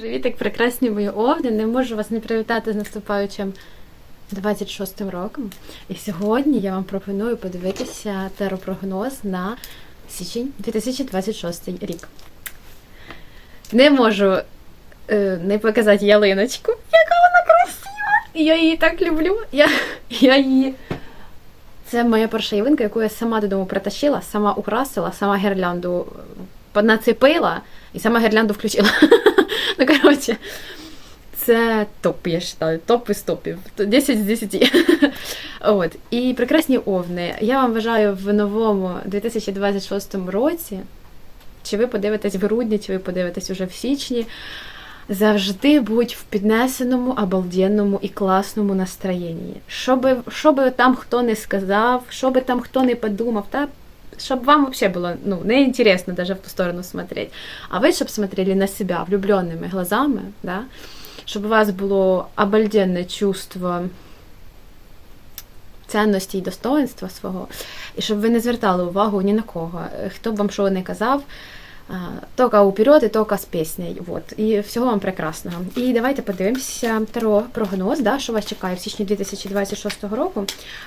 Привіт, прекрасні мої овни. Не можу вас не привітати з наступаючим 26-м роком. І сьогодні я вам пропоную подивитися теропрогноз на січень 2026 рік. Не можу е, не показати ялиночку, яка вона красива! Я її так люблю. Я, я її. Це моя перша ялинка, яку я сама додому притащила, сама украсила, сама гірлянду е, нацепила і сама гірлянду включила. Коротше, це топ, я вважаю, топ із топів. 10 з 10. От. І прекрасні овни. Я вам бажаю в новому 2026 році, чи ви подивитесь в грудні, чи ви подивитесь уже в січні. Завжди будь в піднесеному, обалденному і класному настроєнні. Що би там хто не сказав, що би там хто не подумав, та щоб вам вообще было ну, неинтересно даже в ту сторону смотреть. А вы, чтобы смотрели на себя влюбленными глазами, да? щоб у вас було обалденное чувство цінності і достоинства свого, і щоб ви не звертали увагу ні на кого, хто б вам що не казав. Тока уперед і тока з піснею. Вот. І всього вам прекрасного. І давайте подивимося таро прогноз, да, що вас чекає в січні 2026 року.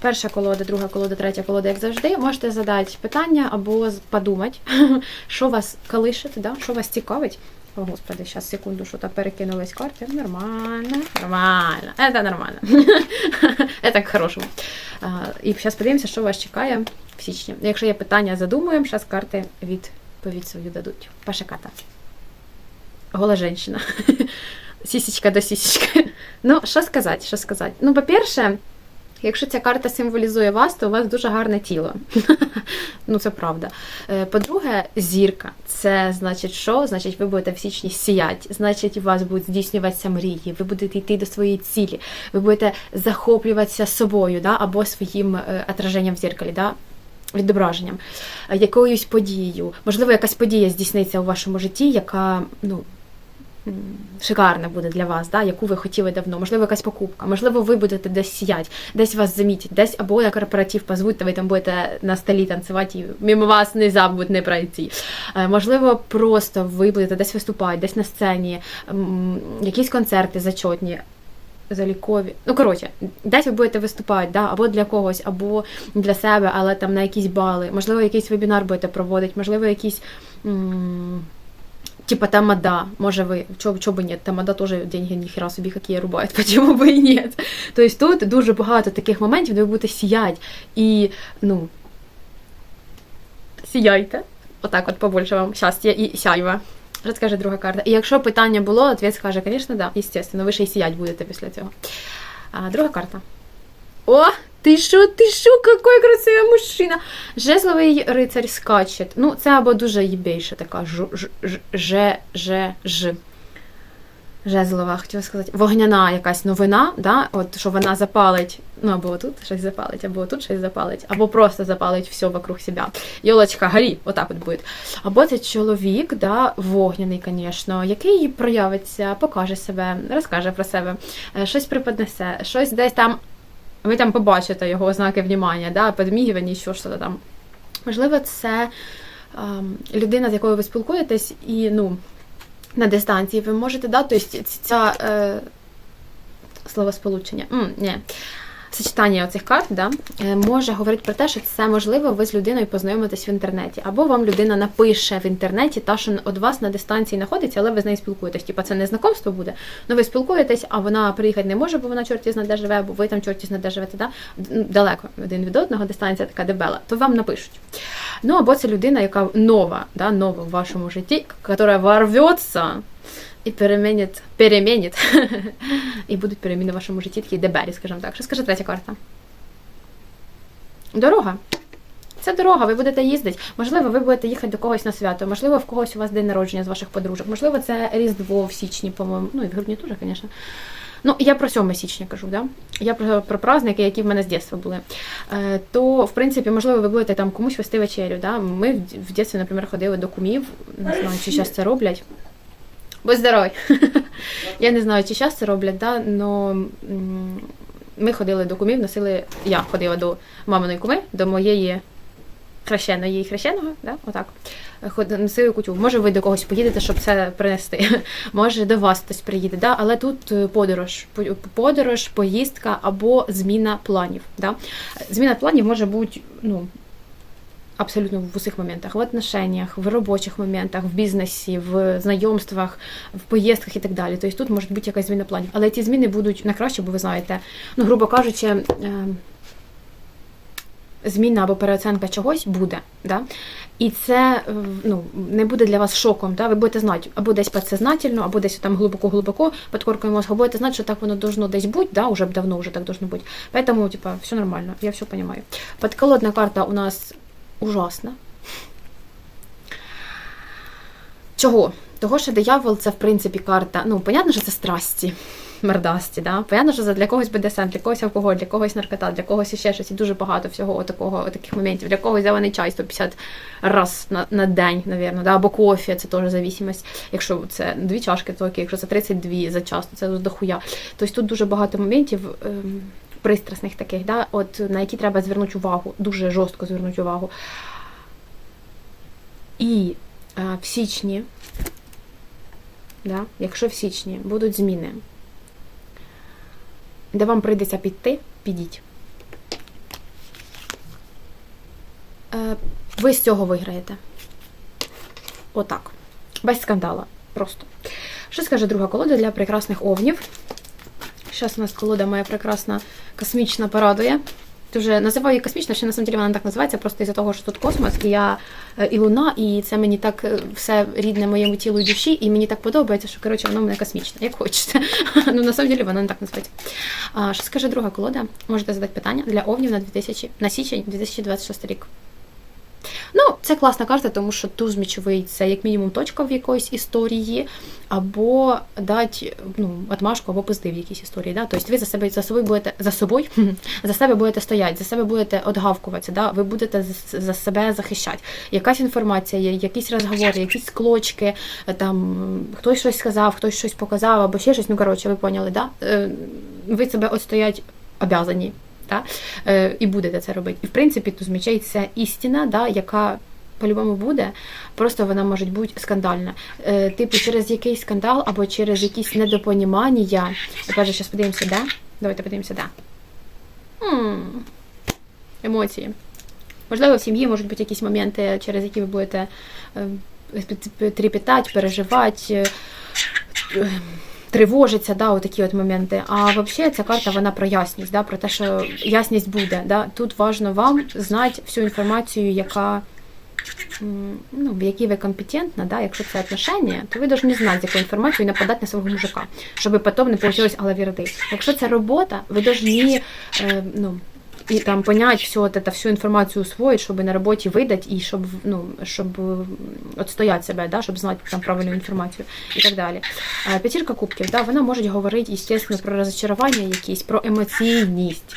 Перша колода, друга колода, третя колода, як завжди. Можете задати питання або подумати, що вас колишить, да, що вас цікавить. О, господи, зараз секунду, що то перекинулись карти. Нормально, нормально. Это нормально. Это к хорошему. І зараз подивимося, що вас чекає в січні. Якщо є питання, задумуємо, зараз карти від відповідь свою дадуть. Перша карта. Гола женщина. Сісічка до сісічки. Ну, що сказати, що сказати? Ну, по-перше, якщо ця карта символізує вас, то у вас дуже гарне тіло. ну, це правда. Е, по-друге, зірка. Це значить, що? Значить, ви будете в січні сіяти, значить, у вас будуть здійснюватися мрії, ви будете йти до своєї цілі, ви будете захоплюватися собою да, або своїм е, отраженням в зеркалі. Да? Відображенням, е, якоюсь подією. Можливо, якась подія здійсниться у вашому житті, яка ну, шикарна буде для вас, да, яку ви хотіли давно, можливо, якась покупка, можливо, ви будете десь сіяти, десь вас замітять, десь або на корпоратив позвуть, та ви там будете на столі танцювати, і мимо вас не забудуть не пройти. Е, можливо, просто ви будете десь виступати, десь на сцені, якісь концерти зачотні залікові. Ну, коротше, десь ви будете виступати, да? або для когось, або для себе, але там на якісь бали. Можливо, якийсь вебінар будете проводити, можливо, якісь. М Типа тамада, може ви, чого чо бы нет, тамада тоже деньги ніхера собі какие рубають, почему бы і нет. Тобто тут дуже багато таких моментів, де ви будете сіяти і, ну, сіяйте. Отак от побольше вам щастя і сяйва. Розкаже друга карта. І якщо питання було, ответ скаже, звісно, да, естественно, ви ще й сіять будете після цього. А, Друга карта. О, ти що, ти що, який красивий мужчина! Жезловий рицарь скачет. Ну, це або дуже їбейша така ж, ж, ж, ж, ж, ж жезлова, хотіла сказати, вогняна якась новина, да? от що вона запалить, ну або тут щось запалить, або тут щось запалить, або просто запалить все вокруг себе. Йолочка, горі, отак от буде. Або це чоловік, да, вогняний, звісно, який проявиться, покаже себе, розкаже про себе, е, щось приподнесе, щось десь там. Ви там побачите його ознаки внимання, да, підмігування, що що там. Можливо, це ем, людина, з якою ви спілкуєтесь, і ну, на дистанції ви можете, да, тобто ця е, словосполучення. М, ні. Сочетання оцих карт да, е, може говорити про те, що це можливо, ви з людиною познайомитесь в інтернеті. Або вам людина напише в інтернеті, та, що від вас на дистанції знаходиться, але ви з нею спілкуєтесь. Типа це не знакомство буде, ну ви спілкуєтесь, а вона приїхати не може, бо вона чорті зна де живе, бо ви там чорті зна де живете, да? далеко один від одного, дистанція така дебела, то вам напишуть. Ну або це людина, яка нова, да, нова в вашому житті, яка ворветься і перемінить, перемінить, і будуть переміни в вашому житті такі дебелі, скажімо так. Що скаже третя карта? Дорога. Це дорога, ви будете їздити. Можливо, ви будете їхати до когось на свято, можливо, в когось у вас день народження з ваших подружок, можливо, це Різдво в січні, по-моєму, ну і в грудні теж, звісно. Ну, я про 7 січня кажу, да? я про про праздники, які в мене з дитинства були. Е, То, в принципі, можливо, ви будете там комусь вести вечерю. Да? Ми в дитинстві, наприклад, ходили до кумів, не знаю, чи зараз це роблять. Будь здоровий! я не знаю, чи зараз це роблять, да? но ми ходили до кумів, носили. Я ходила до маминої куми, до моєї хрещеної і хрещеного, да? отак, неси кутю. Може, ви до когось поїдете, щоб це принести. Може, до вас хтось приїде, да? але тут е, подорож, подорож, поїздка або зміна планів. Да? Зміна планів може бути ну, абсолютно в усіх моментах: в отношениях, в робочих моментах, в бізнесі, в знайомствах, в поїздках і так далі. Тобто тут може бути якась зміна планів. Але ті зміни будуть на краще, бо ви знаєте, ну, грубо кажучи, е, зміна або переоценка чогось буде. Да? І це е, ну, не буде для вас шоком. Да? Ви будете знати або десь підсознательно, або десь там глибоко-глибоко під коркою мозку, будете знати, що так воно должно десь бути, да? уже давно вже так должно бути. Поэтому, типа, все нормально, я все понимаю. Подколодна карта у нас ужасна. Чого? Того, що диявол це в принципі карта. Ну, понятно, що це страсті, мордасті, да? Понятно, що це для когось БДСМ, для когось алкоголь, для когось наркота, для когось ще щось, і дуже багато всього такого, таких моментів. Для когось зелений чай 150 раз на, на день, навірно, да? або кофе, це теж зависимость. Якщо це дві чашки, то окей, якщо це 32 за час, то це дохуя. Тобто тут дуже багато моментів. Ем, Пристрасних таких, да, от на які треба звернути увагу, дуже жорстко звернути увагу. І е, в січні, да, якщо в січні будуть зміни, де вам прийдеться піти, підіть. Е, ви з цього виграєте. Отак. Без скандала. Просто. Що скаже друга колода для прекрасних овнів? Зараз у нас колода моя прекрасна космічна порадує. Дуже називаю її космічна, ще на самом деле вона так називається, просто із-за того, що тут космос, і я е, і луна, і це мені так е, все рідне моєму тілу і душі, і мені так подобається, що коротше воно мене космічне, як хочете. ну на самом деле воно не так називається. Що скаже друга колода? Можете задати питання для овнів на 2000, на січень 2026 рік. Ну, це класна карта, тому що туз мічовий це як мінімум точка в якоїсь історії, або дати ну, отмашку, або пизди в якійсь історії. Да? Тобто ви за себе за собою будете за собою, за себе будете стояти, за себе будете отгавкуватися, да? ви будете за, за себе захищати. Якась інформація якісь розговори, якісь склочки, там хтось щось сказав, хтось щось показав, або ще щось. Ну коротше, ви поняли, да? Е, ви себе отстоять обязані. Да? Е, і будете це робити. І в принципі, тут це істина, да, яка по-любому буде, просто вона може бути скандальна. Е, типу, через якийсь скандал або через якісь недопонімання. Же, зараз подивимося, де. Давайте подивимося. М, Емоції. Можливо, в сім'ї можуть бути якісь моменти, через які ви будете е, трепетати, переживати. Тривожиться, да, такі от моменти. А взагалі ця карта вона про ясність, да, про те, що ясність буде. Да. Тут важливо вам знати всю інформацію, яка ну, в якій ви компетентна, да, якщо це отношення, то ви повинні знати, яку інформацію інформацією нападати на свого мужика, щоб потім не получилось алавірди. Якщо це робота, ви повинні е, ну, і там понять все вот это, всю інформацію усвоїть, щоб на роботі видати і щоб ну, щоб відстояти себе, да, щоб знати там правильну інформацію і так далі. П'ятірка кубків, да, вона може говорити, звісно, про розчарування якісь, про емоційність.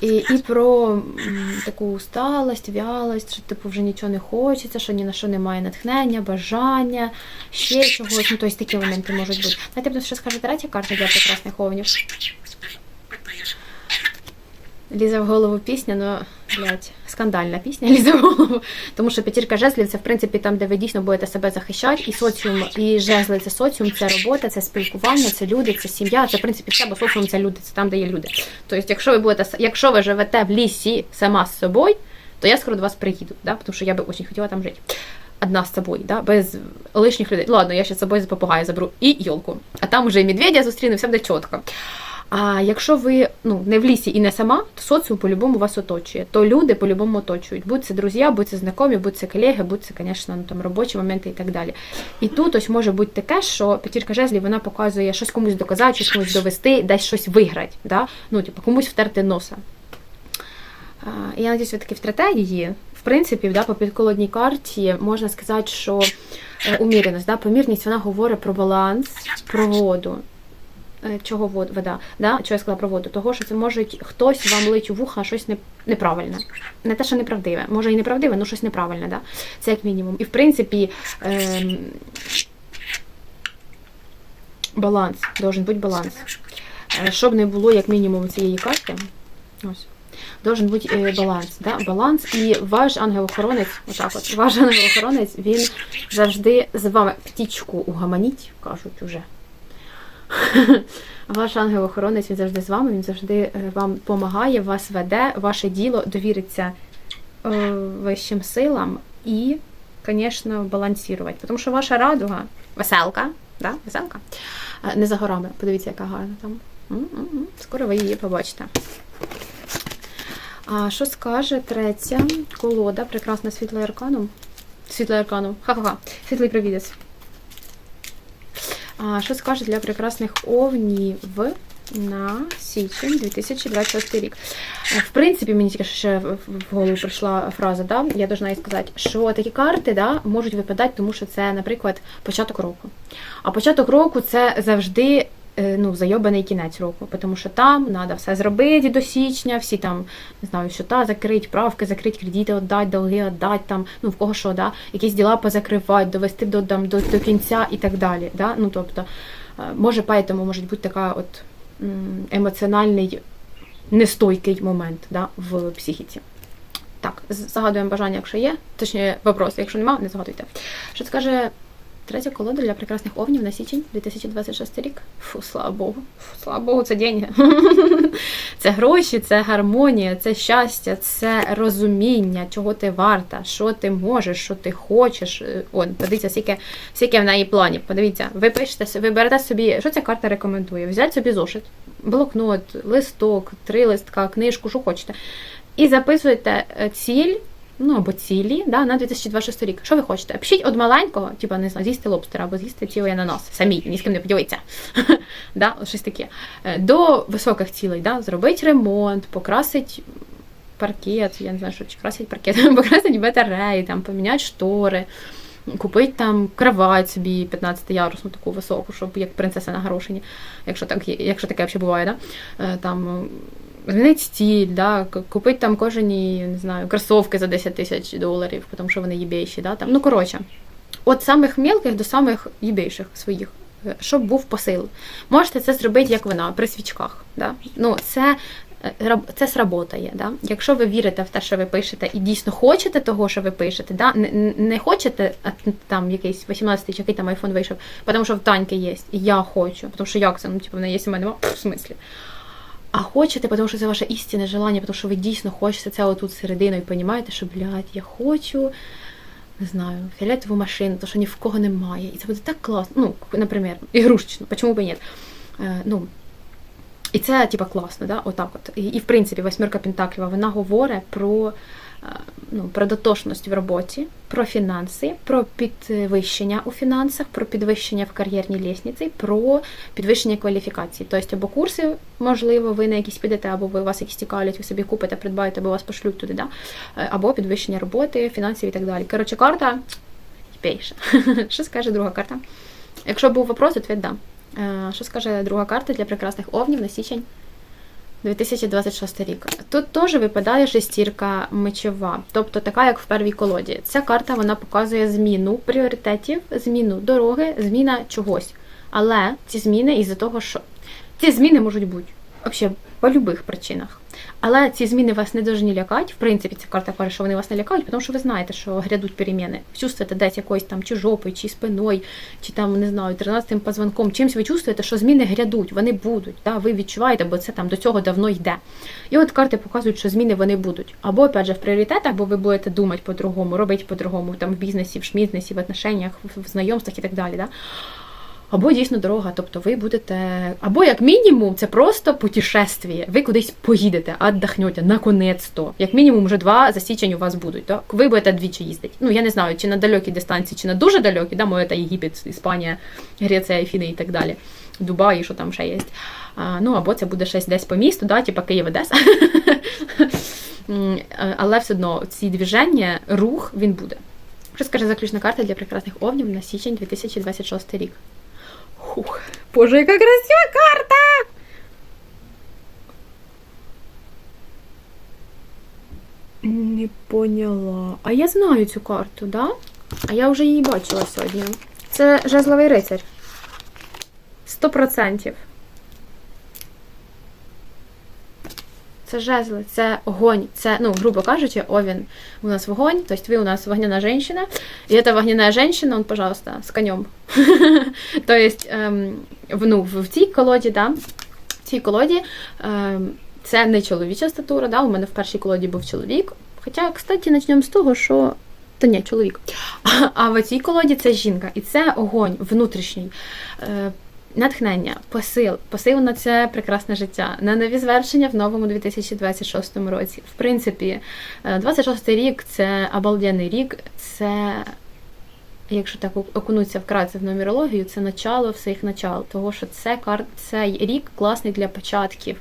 І і про м, таку усталость, вялость, що типу вже нічого не хочеться, що ні на що немає натхнення, бажання, ще чогось. Ну, тобто такі моменти можуть бути. Знаєте, просто що скаже третя карта для прекрасних овнів. Лізе в голову пісня, ну, блядь, скандальна пісня лізе в голову. Тому що п'ятірка жезлів це в принципі там, де ви дійсно будете себе захищати, і соціум, і жезли це соціум, це робота, це спілкування, це люди, це сім'я, це в принципі все, бо соціум це люди, це там, де є люди. Тобто, якщо ви будете, якщо ви живете в лісі сама з собою, то я скоро до вас приїду, да? тому що я би дуже хотіла там жити. Одна з собою, да? без лишніх людей. Ладно, я ще з собою з попугая заберу і йолку. А там вже і медведя зустріну, все буде чітко. А якщо ви ну, не в лісі і не сама, то соціум по-любому вас оточує. То люди по-любому оточують. Будь це друзі, будь це знайомі, будь це колеги, будь це, звісно, ну, там робочі моменти і так далі. І тут ось може бути таке, що п'ятірка жезлів вона показує щось комусь доказати, щось комусь довести, десь щось виграти. Да? Ну, типу, комусь втерти носа. А, я надіюсь, ви таки втрете її. В принципі, да, по підколодній карті можна сказати, що е, уміреність, да, помірність вона говорить про баланс, про воду. Е, чого вода, да? чого я сказала про воду? Того, що це може хтось вам лить у вуха щось неправильне. Не те, що неправдиве. Може і неправдиве, але щось неправильне. Да? Це як мінімум. І в принципі ем, баланс, должен бути баланс. Е, Щоб не було як мінімум цієї карти. Ось. должен бути е, баланс. Да? Баланс і ваш ангел-охоронець, отак от, ваш ангел-охоронець, він завжди з вами птічку угаманіть, кажуть уже. Ваш ангел-охоронець він завжди з вами, він завжди е, вам допомагає, вас веде, ваше діло довіриться е, вищим силам і, звісно, балансувати. Тому що ваша радуга, веселка, да? веселка, е, не за горами. Подивіться, яка гарна там. М-м-м. Скоро ви її побачите. А що скаже третя колода, прекрасна світла аркану? Світла аркану. Ха-ха-ха. Світлий привідець. А що скажуть для прекрасних овнів на січень 2026 рік? Е, В принципі, мені тільки ще в голову прийшла фраза, да? я должна їй сказати, що такі карти да, можуть випадати, тому що це, наприклад, початок року. А початок року це завжди ну, зайобаний кінець року, тому що там треба все зробити до січня, всі там, не знаю, що та закрити, правки, закрити, кредити віддати, долги віддати, там, ну в кого що, да, якісь діла позакривати, довести до, там, до, до кінця і так далі. Да? Ну, тобто, е, може, поэтому може бути така от емоціональний нестойкий момент да, в психіці. Так, загадуємо бажання, якщо є. Точніше, вопрос, якщо нема, не загадуйте. Що скаже третя колода для прекрасних овнів на січень 2026 рік? Фу, слава Богу. Фу, слава Богу, це деньги. Це гроші, це гармонія, це щастя, це розуміння, чого ти варта, що ти можеш, що ти хочеш. Е, Он, подивіться, скільки, скільки в неї планів. Подивіться, ви пишете, ви берете собі, що ця карта рекомендує? Взяти собі зошит, блокнот, листок, три листка, книжку, що хочете. І записуєте е, ціль, ну або цілі да, на 2026 рік. Що ви хочете? Пишіть від маленького, типа не знаю, з'їсти лобстера або з'їсти цілий ананас. Самі, ні з ким не поділиться. да, щось таке. Е, До високих цілей, да, зробити ремонт, покрасить паркет, я не знаю, що чи красить паркет, покрасить батареї, там, поміняти штори. Купить там кровать собі 15 ярусну таку високу, щоб як принцеса на горошині, якщо так якщо таке взагалі буває, да? Е, там змінити стіль, да? к- купить там кожені, не знаю, кросовки за 10 тисяч доларів, тому що вони єбейші, да? там, ну коротше. От самих мілких до самих єбейших своїх, е, щоб був посил. Можете це зробити, як вона, при свічках. Да? Ну, це е, це сработає. Да? Якщо ви вірите в те, що ви пишете, і дійсно хочете того, що ви пишете, да? не, не- хочете а, там якийсь 18-й чи який там айфон вийшов, тому що в Таньки є, і я хочу, тому що як це, ну, типу, в неї є, нема, в смислі. А хочете, тому що це ваше істинне желання, тому що ви дійсно хочете це отут серединою, і розумієте, що, блядь, я хочу, не знаю, фіолетову машину, тому що ні в кого немає. І це буде так класно. Ну, наприклад, ігрушечну, почему би ні? Е, ну, і це, типа, класно, да? Отак от. І, і в принципі, восьмірка Пентакліва, вона говорить про, ну, про дотошність в роботі, про фінанси, про підвищення у фінансах, про підвищення в кар'єрній лісниці, про підвищення кваліфікації. Тобто, або курси, можливо, ви на якісь підете, або ви вас якісь цікавлять, ви собі купите, придбаєте, або вас пошлють туди, да? Е, або підвищення роботи, фінансів і так далі. Коротше, карта пейша. Що скаже друга карта? Якщо був вопрос, відповідь дам. Е, Що скаже друга карта для прекрасних овнів на січень 2026 рік? Тут теж випадає шестірка мечова, тобто така, як в первій колоді. Ця карта вона показує зміну пріоритетів, зміну дороги, зміна чогось. Але ці зміни із-за того, що ці зміни можуть бути взагалі по любих причинах. Але ці зміни вас не повинні лякати. В принципі, ця карта каже, що вони вас не лякають, тому що ви знаєте, що грядуть переміни. Чувствуєте десь якоюсь там чи жопою, чи спиною, чи там не знаю, 13-тим позвонком. Чимсь ви чувствуєте, що зміни грядуть, вони будуть. Да? Ви відчуваєте, бо це там до цього давно йде. І от карти показують, що зміни вони будуть. Або опять же в пріоритетах, бо ви будете думати по-другому, робити по-другому, там в бізнесі, в шмізнесі, в отношеннях, в знайомствах і так далі. Да? Або дійсно дорога, тобто ви будете, або як мінімум, це просто путешествие. Ви кудись поїдете, віддохнете, наконець-то. Як мінімум, вже два за січень у вас будуть. Так? Ви будете двічі їздити. Ну я не знаю, чи на далекій дистанції, чи на дуже далекій, да, може, це Єгипет, Іспанія, Греція, Афіни і так далі. Дубай, що там ще є. А, ну або це буде щось десь по місту, да, типа Київ Одеса. Е, Але все одно ці движення, рух він буде. Що скаже заключна карта для прекрасних овнів на січень 2026 рік? Хух, боже, яка красива карта! Не поняла. А я знаю цю карту, да? А я вже її бачила сьогодні. Це жезловий рицарь. Сто процентів. Це жезли, це огонь, це, ну, грубо кажучи, овен у нас вогонь, то есть вы у нас вогняна женщина, и эта вогняная женщина, он, пожалуйста, с конем. То есть, ем, ну, в цій колоді, да, в цій колоді ем, це не чоловіча статура, да, у мене в першій колоді був чоловік. Хоча, кстати, почнемо з того, що. Та ні, чоловік. А, а в цій колоді це жінка, і це огонь внутрішній. Е, Натхнення, посил, посил на це прекрасне життя, на нові звершення в новому 2026 році. В принципі, е, 26 рік це обалденний рік, це, якщо так окунуться вкратце в нумерологію, це начало всіх начал. Того, що це кар... цей рік класний для початків.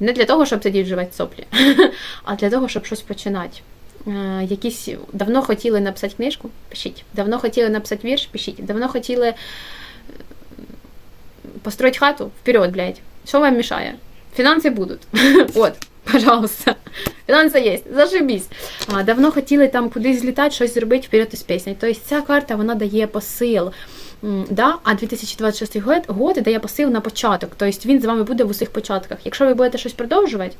Не для того, щоб сидіти вживати соплі, а для того, щоб щось починати. Е, Якісь давно хотіли написати книжку, пишіть. Давно хотіли написати вірш, пишіть. Давно хотіли е, построить хату, вперед, блядь. Що вам мешає? Фінанси будуть. От, пожалуйста. Фінанси є, зашибісь. А, давно хотіли там кудись злітати, щось зробити вперед із піснею. Тобто ця карта вона дає посил. Да? А 2026 год, год дає посил на початок. Тобто він з вами буде в усіх початках. Якщо ви будете щось продовжувати,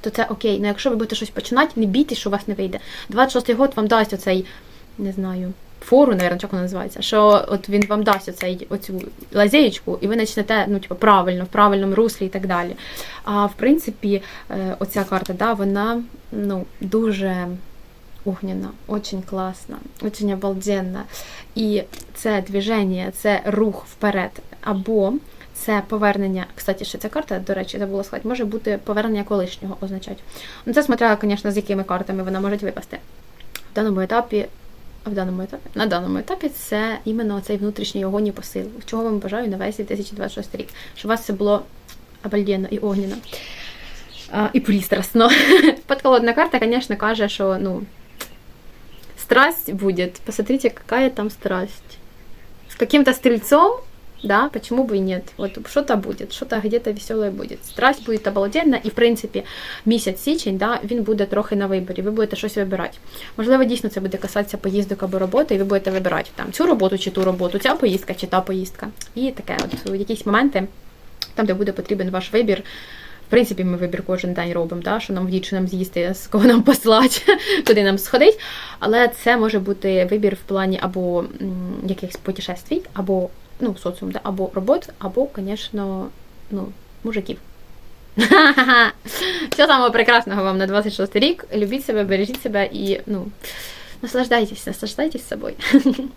то це окей. Ну якщо ви будете щось починати, не бійтесь, що у вас не вийде. 26-й год вам дасть оцей, не знаю, фору, наверное, як вона називається, що от він вам дасть оцей, оцю лазеєчку, і ви почнете ну, типу, правильно, в правильному руслі і так далі. А в принципі, е, оця карта, да, вона ну, дуже огняна, очень класна, очень обалденна. І це движення, це рух вперед. Або це повернення, кстати, ще ця карта, до речі, забула сказати, може бути повернення колишнього означати. Ну, це смотря, звісно, з якими картами вона може випасти. В даному етапі, в даному етапі, на даному етапі це іменно цей внутрішній огонь і посил. Чого вам бажаю на весь 2026 рік. Щоб у вас це було обалденно і огняно. А, і пристрасно. Подколодна карта, звісно, каже, що ну, страсть будет. Посмотрите, какая там страсть. С каким-то стрельцом, да, почему бы и нет. Вот что-то будет, что-то где-то веселое будет. Страсть будет обалденна, і в принципі місяць січень, да, він буде трохи на виборі. Ви будете щось вибирати. Можливо, дійсно це буде касатися поїздок або роботи, і ви будете вибирати там цю роботу чи ту роботу, ця поїздка чи та поїздка. І таке, от якісь моменти, там, де буде потрібен ваш вибір. В принципі, ми вибір кожен день робимо, да, що нам в нам з'їсти, з кого нам послати, куди нам сходить. Але це може бути вибір в плані або якихось путешествій, або ну, соціум, да, або робот, або, звісно, ну, мужиків. Всього самого прекрасного вам на 26 рік. Любіть себе, бережіть себе і ну, наслаждайтесь, наслаждайтесь собою.